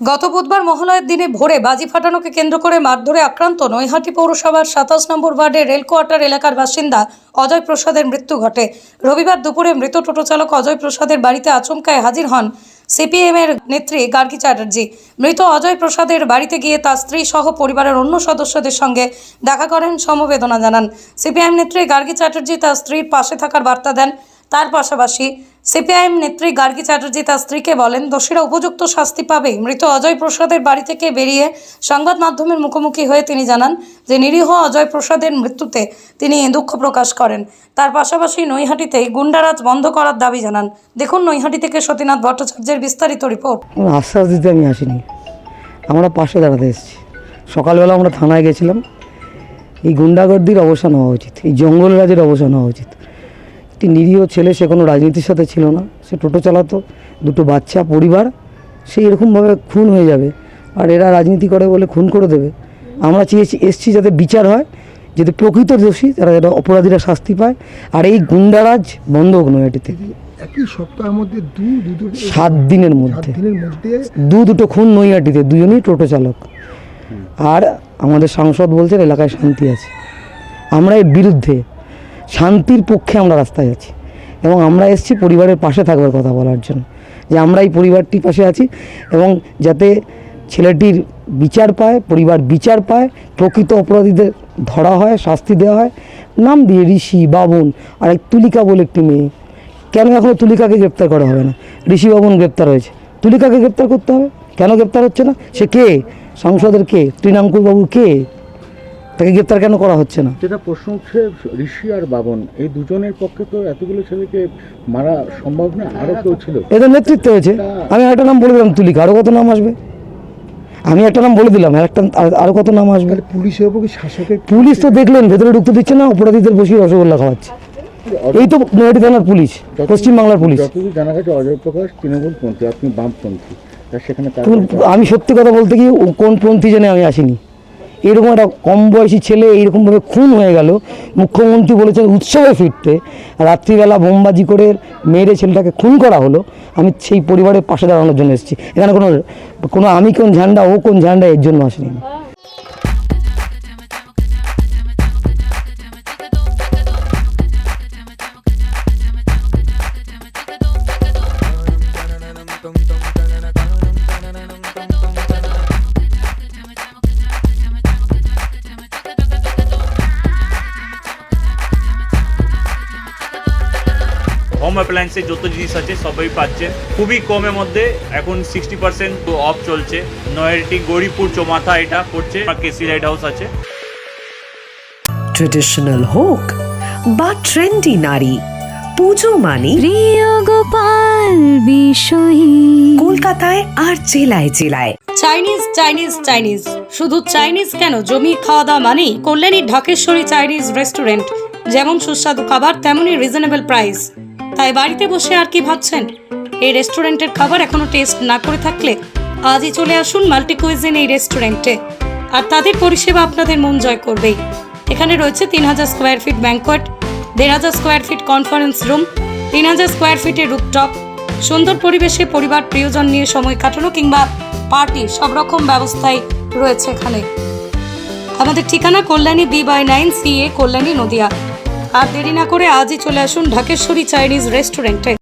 গত বুধবার মহালয়ের দিনে ভোরে বাজি ফাটানোকে কেন্দ্র করে মারধরে আক্রান্ত নৈহাটি পৌরসভার সাতাশ নম্বর ওয়ার্ডের রেল কোয়ার্টার এলাকার বাসিন্দা অজয় প্রসাদের মৃত্যু ঘটে। রবিবার দুপুরে মৃত টোটো চালক অজয় প্রসাদের বাড়িতে আচমকায় হাজির হন সিপিএমের নেত্রী গার্গী চ্যাটার্জি। মৃত অজয় প্রসাদের বাড়িতে গিয়ে তার স্ত্রী সহ পরিবারের অন্য সদস্যদের সঙ্গে দেখা করেন, সমবেদনা জানান। সিপিএম নেত্রী গার্গী চ্যাটার্জি তার স্ত্রীর পাশে থাকার বার্তা দেন। তার পাশাপাশি সিপিআইএম নেত্রী গার্গী চ্যাটার্জি তার স্ত্রীকে বলেন, দোষীরা উপযুক্ত শাস্তি পাবে মৃত অজয় প্রসাদের বাড়ি থেকে বেরিয়ে সংবাদ মাধ্যমের মুখোমুখি হয়ে তিনি জানান যে, নিরীহ অজয় প্রসাদের মৃত্যুতে তিনি দুঃখ প্রকাশ করেন। তার পাশাপাশি নৈহাটিতে গুন্ডারাজ বন্ধ করার দাবি জানান। দেখুন নৈহাটি থেকে সতীনাথ ভট্টাচার্যের বিস্তারিত রিপোর্ট। আশ্বাস দিতে আমি আসিনি। আমরা পাশে দাঁড়াতে এসেছি। সকালবেলা আমরা থানায় গেছিলাম। এই গুন্ডাগর্দির অবসান হওয়া উচিত, এই জঙ্গল রাজের অবসান হওয়া উচিত। একটি নিরীহ ছেলে সে কোনো রাজনীতির সাথে ছিল না। সে টোটো চালাতো দুটো বাচ্চা পরিবার সে এরকমভাবে খুন হয়ে যাবে। আর এরা রাজনীতি করে বলে খুন করে দেবে। আমরা চেয়েছি এসছি যাতে বিচার হয় যাতে প্রকৃত দোষী তারা যাতে অপরাধীরা শাস্তি পায়। আর এই গুন্ডারাজ বন্ধ হোক নৈহাটিতে একই সপ্তাহের মধ্যে দু দুটো সাত দিনের মধ্যে। দু দুটো খুন নৈহাটিতে দুজনই টোটো চালক। আর আমাদের সাংসদ বলছেন এলাকায় শান্তি আছে। আমরা এর বিরুদ্ধে শান্তির পক্ষে আমরা রাস্তায় আছি। এবং আমরা এসেছি পরিবারের পাশে থাকবার কথা বলার জন্য। যে আমরা এই পরিবারটির পাশে আছি এবং যাতে ছেলেটির বিচার পায়, পরিবার বিচার পায়, প্রকৃত অপরাধীদের ধরা হয়, শাস্তি দেওয়া হয়। নাম দিয়ে ঋষি, বাবন আর এক তুলিকা বলে একটি মেয়ে। কেন এখনও তুলিকাকে গ্রেপ্তার করা হবে না? ঋষি, বাবন গ্রেপ্তার হয়েছে। তুলিকাকে গ্রেপ্তার করতে হবে? কেন গ্রেপ্তার হচ্ছে না? সে কে? সংসদের কে? তৃণাঙ্কুর বাবু কে? তাকে গ্রেপ্তার কেন করা হচ্ছে না? যেটা প্রশ্ন উঠছে ঋষি আর বাবন এই দুজনের পক্ষে তো এতগুলো ছেলেকে মারা সম্ভব না আরও কেউ ছিল। এদের নেতৃত্ব হয়েছে আমি একটা নাম বলে দিলাম তুলিকা। আরও কত নাম আসবে? আমি একটা নাম বলে দিলাম একটা আর- আরও কত নাম আসবে? পুলিশের উপর কি শাসকের পুলিশ তো দেখলেন ভেতরে ঢুকতে দিচ্ছে না অপরাধীদের বসিয়ে রসগোল্লা খাওয়াচ্ছে। এই তো নৈহাটি থানার পুলিশ পশ্চিমবাংলার পুলিশ। যতদূর জানা গেছে অজয় প্রকাশ তৃণমূলপন্থী আপনি বামপন্থী। সেখানে আমি সত্যি কথা বলতে কি ও কোন পন্থী জেনে আমি আসিনি। এরকম একটা কম বয়সী ছেলে এইরকমভাবে খুন হয়ে গেল মুখ্যমন্ত্রী বলেছেন উৎসবে ফিরতে রাত্রিবেলা বোমবাজি করে মেরে ছেলেটাকে খুন করা হলো আমি সেই পরিবারের পাশে দাঁড়ানোর জন্য এসেছি এখানে কোনো কোনো আমি কোন ঝান্ডা ও কোন ঝান্ডা এর জন্য আসিনি আমি। হোম অ্যাপ্লায়েন্সের যত জিনিস আছে সবই পাচ্ছেন খুবই কমের মধ্যে এখন সিক্সটি পার্সেন্ট অফ চলছে। নয়ারটি গৌরীপুর চৌমাথা এটা পড়ছে কেসি লাইট হাউস আছে। ট্রেডিশনাল হোক বা ট্রেন্ডি নারী পুজো মানে প্রিয় গোপাল বিষয়ী। কলকাতায় আর জেলায় জেলায়। চাইনিজ চাইনিজ চাইনিজ শুধু চাইনিজ কেন জমি খাওয়া দাওয়া মানেই কল্যাণী ঢাকেশ্বরী চাইনিজ রেস্টুরেন্ট যেমন সুস্বাদু খাবার তেমনই রিজনেবল প্রাইস তাই বাড়িতে বসে আর কি ভাবছেন? এই রেস্টুরেন্টের খাবার এখনও টেস্ট না করে থাকলে আজই চলে আসুন মাল্টি কুইজিন এই রেস্টুরেন্টে। আর তাদের পরিষেবা আপনাদের মন জয় করবেই। এখানে রয়েছে তিন হাজার স্কোয়ার ফিট ব্যাঙ্কোয়েট দেড় হাজার স্কোয়ার ফিট কনফারেন্স রুম তিন হাজার স্কোয়ার ফিটের রুপটপ সুন্দর পরিবেশে পরিবার প্রিয়জন নিয়ে সময় কাটানো কিংবা পার্টি সব রকম ব্যবস্থাই রয়েছে এখানে। আমাদের ঠিকানা Kalyani B by nine C A Kalyani Nadia. আর দেরি না করে আজই চলে আসুন ঢাকেশ্বরী চাইনিজ রেস্টুরেন্টে।